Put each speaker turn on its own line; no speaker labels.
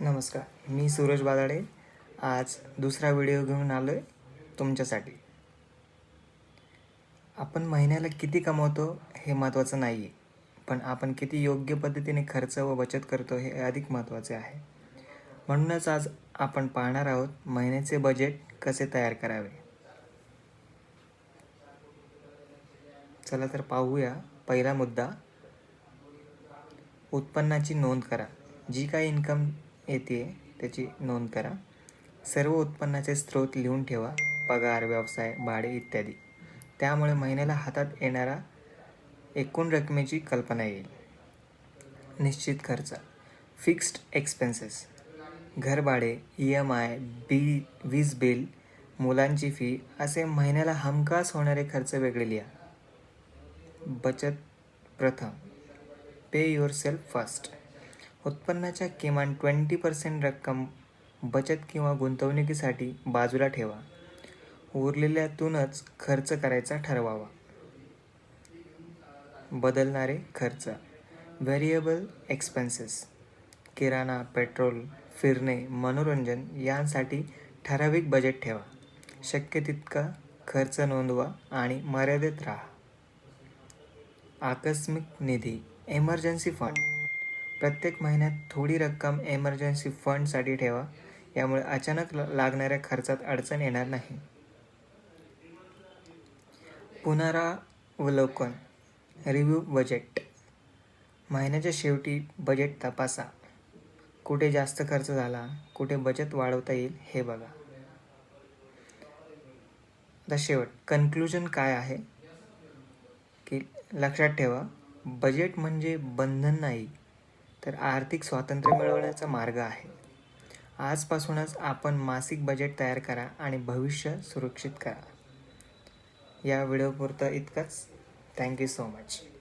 नमस्कार मी सूरज बादाडे आज दुसरा व्हिडिओ घेऊन आलो आहे तुमच्यासाठी. आपण महिन्याला किती कमवतो हे महत्त्वाचं नाही आहे पण आपण किती योग्य पद्धतीने खर्च व बचत करतो हे अधिक महत्त्वाचे आहे. म्हणूनच आज आपण पाहणार आहोत महिन्याचे बजेट कसे तयार करावे. चला तर पाहूया पहिला मुद्दा. उत्पन्नाची नोंद करा. जी काही इन्कम येते त्याची नोंद करा. सर्व उत्पन्नाचे स्रोत लिहून ठेवा पगार व्यवसाय भाडे इत्यादी. त्यामुळे महिन्याला हातात येणारा एकूण रकमेची कल्पना येईल. निश्चित खर्च. Fixed expenses. घरभाडे E M I बी वीज बिल मुलांची फी असे महिन्याला हमखास होणारे खर्च वेगळे लिहा. बचत प्रथम. पे युअर सेल्फ फर्स्ट उत्पन्नाच्या किमान ट्वेंटी पर्सेंट रक्कम बचत किंवा गुंतवणुकीसाठी बाजूला ठेवा. उरलेल्यातूनच खर्च करायचा ठरवावा. बदलणारे खर्च. व्हेरिएबल एक्सपेन्सेस किराणा पेट्रोल फिरणे मनोरंजन यांसाठी ठराविक बजेट ठेवा. शक्य तितका खर्च नोंदवा आणि मर्यादित राहा. आकस्मिक निधी. एमर्जन्सी फंड प्रत्येक महिन्यात थोडी रक्कम एमर्जन्सी फंडसाठी ठेवा. यामुळे अचानक ल- लागणाऱ्या खर्चात अडचण येणार नाही. पुनरावलोकन. रिव्ह्यू बजेट महिन्याच्या शेवटी बजेट तपासा. कुठे जास्त खर्च झाला कुठे बचत वाढवता येईल हे बघा. आता शेवट कन्क्लुजन काय आहे? की लक्षात ठेवा बजेट म्हणजे बंधन नाही. तर आर्थिक स्वातंत्र्य मिळवण्याचा मार्ग आहे. आजपासूनच आपण मासिक बजेट तयार करा आणि भविष्य सुरक्षित करा. या व्हिडिओपुरतं इतकंच. Thank you so much.